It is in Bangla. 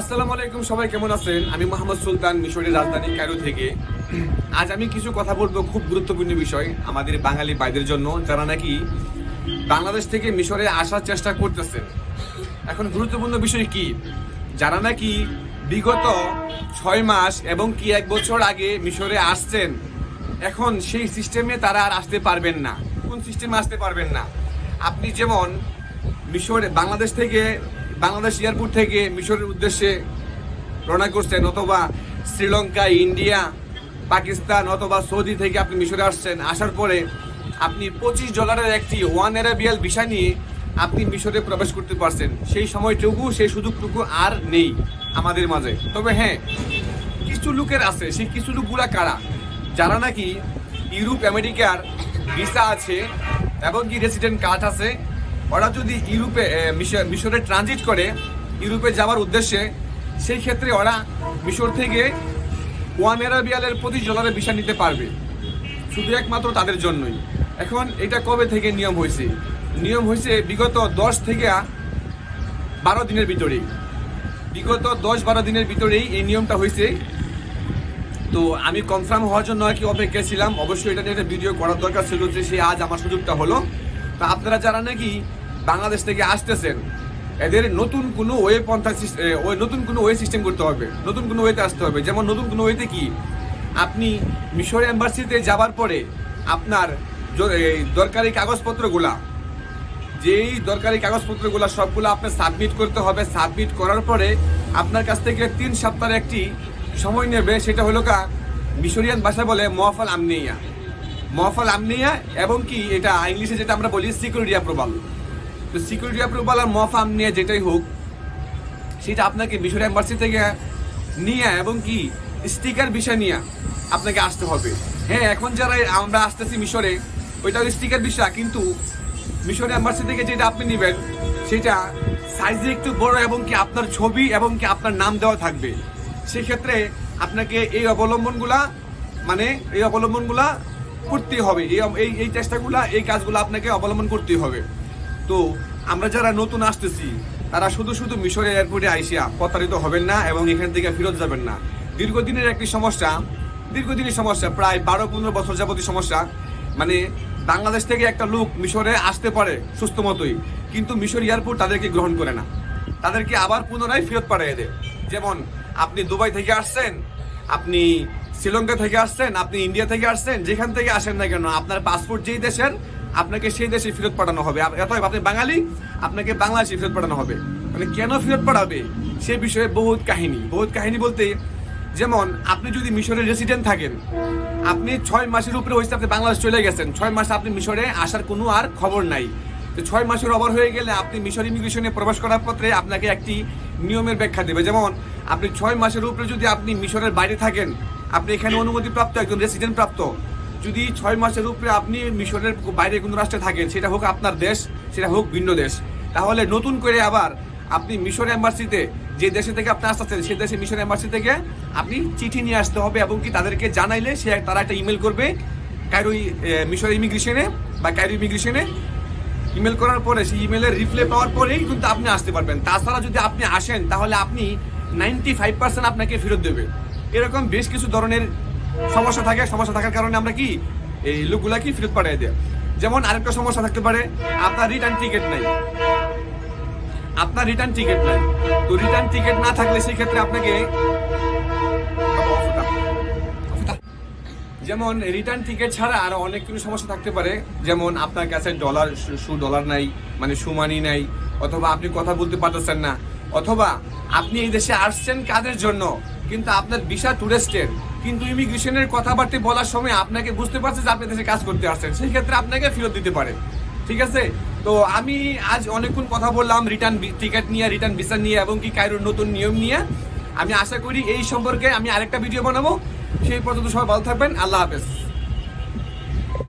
আসসালামু আলাইকুম, সবাই কেমন আছেন? আমি মোহাম্মদ সুলতান, মিশরের রাজধানী কায়রো থেকে। আজ আমি কিছু কথা বলব খুব গুরুত্বপূর্ণ বিষয় আমাদের বাঙালি ভাইদের জন্য, যারা নাকি বাংলাদেশ থেকে মিশরে আসার চেষ্টা করতেছেন। এখন গুরুত্বপূর্ণ বিষয় কি? যারা নাকি বিগত ছয় মাস এবং কি এক বছর আগে মিশরে আসছেন, এখন সেই সিস্টেমে তারা আর আসতে পারবেন না। কোন সিস্টেমে আসতে পারবেন না? আপনি যেমন মিশরে, বাংলাদেশ থেকে বাংলাদেশ এয়ারপোর্ট থেকে মিশরের উদ্দেশ্যে রওনা করছেন অথবা শ্রীলঙ্কা, ইন্ডিয়া, পাকিস্তান অথবা সৌদি থেকে আপনি মিশরে আসছেন, আসার পরে আপনি পঁচিশ ডলারের একটি ওয়ান অ্যারাবিয়াল ভিসা নিয়ে আপনি মিশরে প্রবেশ করতে পারছেন। সেই সময়টুকু, সেই সুযোগটুকু আর নেই আমাদের মাঝে। তবে হ্যাঁ কিছু লোকের আছে, সেই কিছু লোকগুলা কারা? যারা নাকি ইউরোপ, আমেরিকার ভিসা আছে এবং কি রেসিডেন্ট কার্ড আছে ওরা যদি ইউরোপে মিশরে ট্রানজিট করে ইউরোপে যাওয়ার উদ্দেশ্যে, সেই ক্ষেত্রে ওরা মিশর থেকে ওয়ান অ্যারাবিয়ালের পঁচিশ ডলারের ভিসা নিতে পারবে। শুধু একমাত্র তাদের জন্যই। এখন এটা কবে থেকে নিয়ম হয়েছে? নিয়ম হয়েছে বিগত দশ থেকে বারো দিনের ভিতরেই। বিগত দশ বারো দিনের ভিতরেই এই নিয়মটা হয়েছে। তো আমি কনফার্ম হওয়ার জন্য আর কি অপেক্ষায় ছিলাম। অবশ্যই এটা নিয়ে একটা ভিডিও করার দরকার ছিল যে সে আজ আমার সুযোগটা হলো। তো আপনারা যারা নাকি বাংলাদেশ থেকে আসতেছেন, এদের নতুন কোনো ওয়ে পন্থা ওই নতুন কোনো ওয়ে সিস্টেম করতে হবে, নতুন কোনো ওয়েতে আসতে হবে। যেমন নতুন কোনো ওয়েতে কি, আপনি মিশর এম্বাসিতে যাবার পরে আপনার দরকারি কাগজপত্রগুলা, যেই দরকারি কাগজপত্রগুলো সবগুলো আপনার সাবমিট করতে হবে সাবমিট করার পরে আপনার কাছ থেকে তিন সপ্তাহের একটি সময় নেবে, সেটা হলো কা মিশরিয়ান ভাষা বলে মহফল আমনিয়া। মহফল আমনিয়া এবং কি, এটা ইংলিশে যেটা আমরা বলি সিকিউরিটি অ্যাপ্রুভাল তো সিকিউরিটি অ্যাপ্রুভাল আর মহফা আমনিয়া যেটাই হোক, সেটা আপনাকে মিশর এম্বাসি থেকে নিয়ে এবং কি স্টিকার বিষয় নিয়ে আপনাকে আসতে হবে। হ্যাঁ এখন যারা আমরা আসতেছি মিশরে, ওইটা স্টিকার বিষয়, কিন্তু মিশর এম্বাসি থেকে যেটা আপনি নেবেন, সেটা সাইজে একটু বড় এবং কি আপনার ছবি এবং কি আপনার নাম দেওয়া থাকবে। সেক্ষেত্রে আপনাকে এই অবলম্বনগুলা মানে এই অবলম্বনগুলা করতেই হবে। এই এই এই চেষ্টাগুলা, এই কাজগুলো আপনাকে অবলম্বন করতেই হবে। তো আমরা যারা নতুন আসতেছি, তারা শুধু শুধু মিশরের এয়ারপোর্টে আইসিয়া প্রতারিত হবেন না এবং এখান থেকে ফেরত যাবেন না। দীর্ঘদিনের একটি সমস্যা, দীর্ঘদিনের সমস্যা, প্রায় বারো পনেরো বছর যাবতীয় সমস্যা মানে বাংলাদেশ থেকে একটা লোক মিশরে আসতে পারে সুস্থ মতোই, কিন্তু মিশর এয়ারপোর্ট তাদেরকে গ্রহণ করে না। তাদেরকে আবার পুনরায় ফেরত পাঠিয়ে দেয়। যেমন, আপনি দুবাই থেকে আসছেন, আপনি শ্রীলঙ্কা থেকে আসছেন, আপনি ইন্ডিয়া থেকে আসছেন, যেখান থেকে আসেন না কেন, আপনার পাসপোর্ট যেই দেশের আপনাকে সেই দেশে ফেরত পাঠানো হবে। অতএব আপনি বাঙালি, আপনাকে বাংলাদেশে ফেরত পাঠানো হবে। মানে কেন ফেরত পাঠাবে? সে বিষয়ে বহুত কাহিনী। বহুত কাহিনী বলতে, যেমন আপনি যদি মিশরের রেসিডেন্ট থাকেন, আপনি ছয় মাসের উপরে হয়েছে আপনি বাংলাদেশ চলে গেছেন। ছয় মাস আপনি মিশরে আসার কোনো আর খবর নাই। তো ছয় মাসের ওভার হয়ে গেলে আপনি মিশর ইমিগ্রেশনে প্রবেশ করার পত্রে আপনাকে একটি নিয়মের ব্যাখ্যা দেবে। যেমন আপনি ছয় মাসের উপরে যদি আপনি মিশরের বাইরে থাকেন, আপনি এখানে অনুমতিপ্রাপ্ত একজন রেসিডেন্ট প্রাপ্ত যদি ছয় মাসের উপরে আপনি মিশরের বাইরে কোনো রাষ্ট্রে থাকেন সেটা হোক আপনার দেশ সেটা হোক ভিন্ন দেশ। তাহলে নতুন করে আবার আপনি মিশন এম্বাসিতে যে দেশে থেকে আপনি আসতেছেন সেই দেশে মিশন এম্বাসি থেকে আপনি চিঠি নিয়ে আসতে হবে এবং কি তাদেরকে জানাইলে সে তারা একটা ইমেল করবে এ, মিশর ইমিগ্রেশনে বা কাইরো ইমিগ্রেশনে। ইমেল করার পরে সেই ইমেলের রিপ্লে পাওয়ার পরেই কিন্তু আপনি আসতে পারবেন। তাছাড়া যদি আপনি আসেন তাহলে আপনি নাইনটি ফাইভ পার্সেন্ট আপনাকে ফেরত দেবে। এরকম বেশ কিছু ধরনের সমস্যা থাকে, সমস্যা থাকার কারণে আমরা কি, এই লোকগুলা কি ফেরত পাঠিয়ে দেয়? যেমন আরেকটা সমস্যা থাকতে পারে, আপনার রিটার্ন টিকিট নাই। আপনার রিটার্ন টিকিট নাই। তো রিটার্ন টিকিট না থাকলে সেই ক্ষেত্রে আপনাকে যেমন রিটার্ন টিকিট ছাড়া আরও অনেক কিছু সমস্যা থাকতে পারে। যেমন আপনার কাছে ডলার সু ডলার নাই মানে সুমানি নাই, অথবা আপনি কথা বলতে পারতেছেন না, অথবা আপনি এই দেশে আসছেন কাজের জন্য? কিন্তু আপনার ভিসা টুরিস্টের কিন্তু ইমিগ্রেশনের কথাবার্তা বলার সময় আপনাকে বুঝতে পারছে যে আপনি দেশে কাজ করতে আসছেন। সেই ক্ষেত্রে আপনাকে ফেরত দিতে পারে। ঠিক আছে? তো আমি আজ অনেকক্ষণ কথা বললাম রিটার্ন টিকিট নিয়ে রিটার্ন ভিসা নিয়ে এবং কি কায়রোর নতুন নিয়ম নিয়ে। আমি আশা করি এই সম্পর্কে আমি আরেকটা ভিডিও বানাবো। সেই পর্যন্ত সবাই ভালো থাকবেন। আল্লাহ হাফেজ।